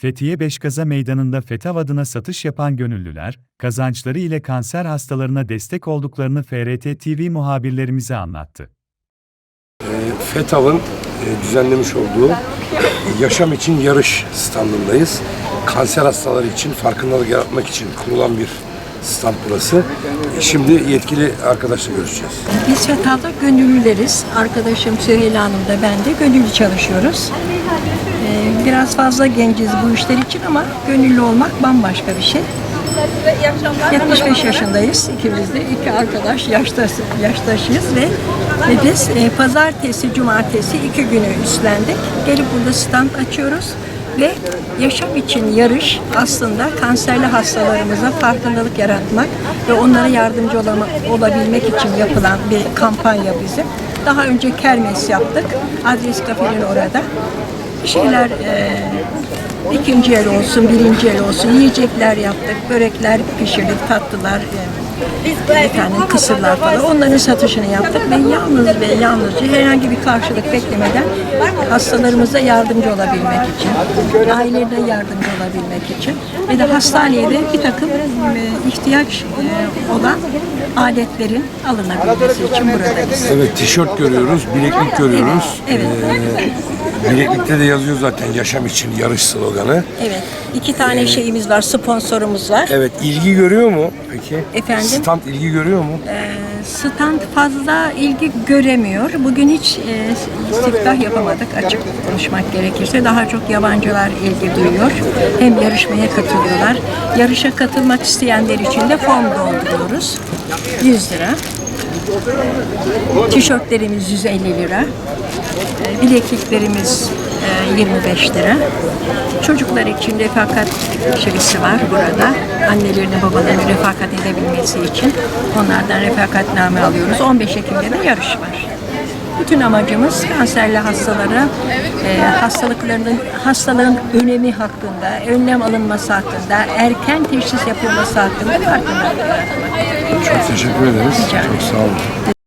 Fethiye Beşkaza Meydanı'nda FETAV adına satış yapan gönüllüler, kazançları ile kanser hastalarına destek olduklarını FRT TV muhabirlerimize anlattı. FETAV'ın e, düzenlemiş olduğu yaşam için yarış standındayız. Kanser hastaları için farkındalık yaratmak için kurulan bir stand burası. Şimdi yetkili arkadaşla görüşeceğiz. Biz FETA'da gönüllüleriz. Arkadaşım Süheyla Hanım da ben de gönüllü çalışıyoruz. Biraz fazla genciz bu işler için ama gönüllü olmak bambaşka bir şey. 75 yaşındayız ikimiz de. iki arkadaş yaştaş, yaştaşıyız ve, ve biz e, pazartesi, cumartesi iki günü üstlendik. Gelip burada stand açıyoruz ve yaşam için yarış aslında kanserli hastalarımıza farkındalık yaratmak ve onlara yardımcı olabilmek için yapılan bir kampanya bizim. Daha önce kermes yaptık. Adres kafenin orada. Bir şeyler e, ikinci el olsun, birinci el olsun yiyecekler yaptık, börekler pişirdik, tatlılar, e, efendim kısırlar falan onların satışını yaptık ve yalnız ve yalnızca herhangi bir karşılık beklemeden hastalarımıza yardımcı olabilmek için, ailelerine yardımcı olabilmek için ve de hastaneye de bir takım e, ihtiyaç e, olan aletlerin alınabilmesi için buradayız. Evet tişört görüyoruz, bileklik görüyoruz. Evet, Ee, bileklikte de yazıyor zaten yaşam için yarış sloganı. Evet. iki tane şeyimiz var, sponsorumuz var. Evet ilgi görüyor mu peki? Efendim? Stand ilgi görüyor mu? Stand fazla ilgi göremiyor. Bugün hiç e, istiftah yapamadık açık konuşmak gerekirse. Daha çok yabancılar ilgi duyuyor. Hem yarışmaya katılıyorlar. Yarışa katılmak isteyenler için de form dolduruyoruz. 100 lira. Tişörtlerimiz 150 lira. E, Bilekliklerimiz e, 25 lira. Çocuklar için refakat şeysi var burada. Annelerini babalarını refakat edebilmesi için onlardan refakatname alıyoruz. 15 Ekim'de de yarış var. Bütün amacımız kanserli hastalara e, hastalıklarının hastalığın önemi hakkında, önlem alınması hakkında, erken teşhis yapılması hakkında farkındalık yaratmak. Çok teşekkür ederiz. Çok sağ olun.